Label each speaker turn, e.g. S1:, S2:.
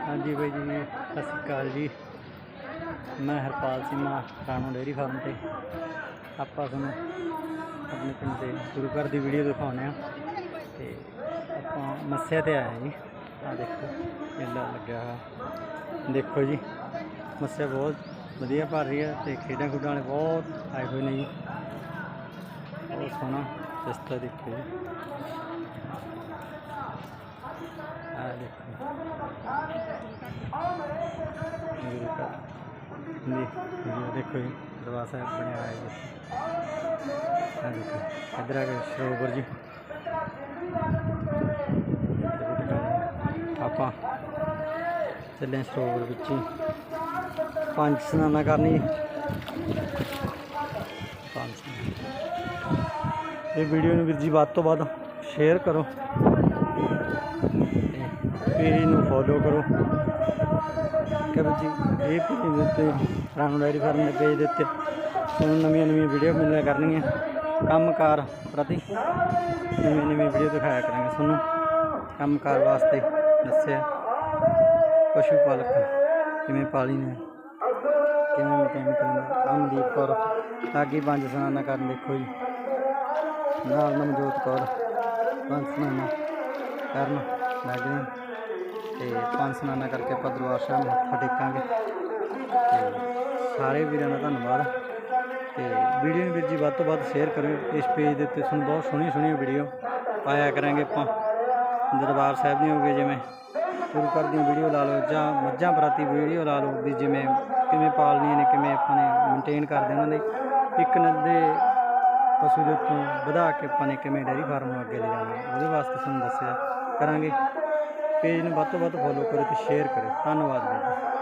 S1: ਹਾਂਜੀ ਬਾਈ ਜੀ, ਸਤਿ ਸ਼੍ਰੀ ਅਕਾਲ ਜੀ। ਮੈਂ ਹਰਪਾਲ ਸਿੰਘਾ ਰਾਣੋ ਡੇਅਰੀ ਫਾਰਮ ਤੇ। ਆਪਾਂ ਤੁਹਾਨੂੰ ਆਪਣੇ ਪਿੰਡ ਦੇ ਗੁਰੂ ਘਰ ਦੀ ਵੀਡੀਓ ਦਿਖਾਉਂਦੇ ਆ ਤੇ ਆਪਾਂ ਮੱਸਿਆ ਤੇ ਆਏ ਜੀ। ਆ ਦੇਖੋ, ਮੇਲਾ ਲੱਗਿਆ ਹੋਇਆ। ਦੇਖੋ ਜੀ, ਮੱਸਿਆ ਬਹੁਤ ਵਧੀਆ ਭਰ ਰਹੀ ਹੈ ਤੇ ਖੇਡਾਂ ਖੁੱਡਾਂ ਵਾਲੇ ਬਹੁਤ ਆਏ ਹੋਏ ਨੇ ਜੀ। ਬਹੁਤ ਸੋਹਣਾ ਰਸਤਾ ਦੇਖੋ ਜੀ। ਦੇਖੋ ਜੀ, ਦਰਬਾਰ ਸਾਹਿਬ ਬਣਿਆ ਹੋਇਆ ਜੀ। ਆ ਦੇਖੋ, ਇੱਧਰ ਆ ਕੇ ਸਰੋਵਰ ਜੀ। ਆਪਾਂ ਚੱਲੇ ਸਰੋਵਰ ਵਿੱਚ ਹੀ। ਪੰਜ ਸਨਾਨਾ ਕਰਨੀ। ਪੰਜ ਇਹ ਵੀਡੀਓ ਨੂੰ ਵੀਰ ਜੀ ਵੱਧ ਤੋਂ ਵੱਧ ਸ਼ੇਅਰ ਕਰੋ। ਪੇਜ ਨੂੰ ਫੋਲੋ ਕਰੋ। ਕਿ ਵੀਰ ਜੀ ਇਹ ਪੇਜ ਦੇ ਉੱਤੇ ਰਾਣੋ ਡਾਇਰੀ ਫਾਰਮ ਦੇ ਪੇਜ ਦੇ ਉੱਤੇ ਤੁਹਾਨੂੰ ਨਵੀਆਂ ਨਵੀਆਂ ਵੀਡੀਓ ਮਿਲਿਆ ਕਰਨਗੀਆਂ। ਕੰਮਕਾਰ ਪ੍ਰਤੀ ਨਵੀਆਂ ਨਵੀਆਂ ਵੀਡੀਓ ਦਿਖਾਇਆ ਕਰਾਂਗੇ ਤੁਹਾਨੂੰ। ਕੰਮਕਾਰ ਵਾਸਤੇ ਦੱਸਿਆ। ਪਸ਼ੂ ਪਾਲਕ ਕਿਵੇਂ ਪਾਲੀ ਨੇ ਕਿਵੇਂ ਮੇਨਟੇਨ ਕਰਨਾ ਅਮਨਦੀਪ ਕੌਰ, ਲਾਗੀ ਪੰਜ ਸਨਾਨਾ ਕਰਨ ਦੇਖੋ ਜੀ। ਨਾਲ ਨਵਜੋਤ ਕੌਰ ਪੰਜ ਸਨਾਨਾ। ਕਰਨ ਲੱਗ ਗਏ ਤੇ ਪੰਜ ਸਨਾਨਾ ਕਰਕੇ ਆਪਾਂ ਦਰਬਾਰ ਸਾਹਿਬ ਮੱਥਾ ਟੇਕਾਂਗੇ। ਤੇ ਸਾਰੇ ਵੀਰਾਂ ਦਾ ਧੰਨਵਾਦ। ਤੇ ਵੀਡੀਓ ਨੂੰ ਵੀਰ ਜੀ ਵੱਧ ਤੋਂ ਵੱਧ ਸ਼ੇਅਰ ਕਰਿਓ। ਇਸ ਪੇਜ ਦੇ ਉੱਤੇ ਤੁਹਾਨੂੰ ਬਹੁਤ ਸੋਹਣੀ ਸੋਹਣੀ ਵੀਡੀਓ ਪਾਇਆ ਕਰਾਂਗੇ ਆਪਾਂ। ਦਰਬਾਰ ਸਾਹਿਬ ਦੀਆਂ ਹੋ ਜਿਵੇਂ ਗੁਰੂ ਘਰ ਦੀਆਂ ਵੀਡੀਓ ਲਾ ਲਓ ਜਾਂ ਮੱਝਾਂ ਪ੍ਰਤੀ ਵੀਡੀਓ ਲਾ ਲਓ ਵੀ ਜਿਵੇਂ ਕਿਵੇਂ ਪਾਲਣੀਆਂ ਨੇ, ਕਿਵੇਂ ਆਪਾਂ ਨੇ ਮੇਨਟੇਨ ਕਰਦੇ ਉਹਨਾਂ ਦੇ ਇੱਕ ਨੰਦੇ ਪਸ਼ੂ ਦੇ ਉੱਤੋਂ ਵਧਾ ਕੇ ਆਪਾਂ ਨੇ ਕਿਵੇਂ ਡੇਅਰੀ ਫਾਰਮ ਨੂੰ ਅੱਗੇ ਲੈ ਉਹਦੇ ਵਾਸਤੇ ਤੁਹਾਨੂੰ ਦੱਸਿਆ। ਕਰਾਂਗੇ। ਪੇਜ ਨੂੰ ਵੱਧ ਤੋਂ ਵੱਧ ਫੋਲੋ ਕਰੋ ਤੇ ਸ਼ੇਅਰ ਕਰੋ ਧੰਨਵਾਦ ਵੀਰ ਜੀ।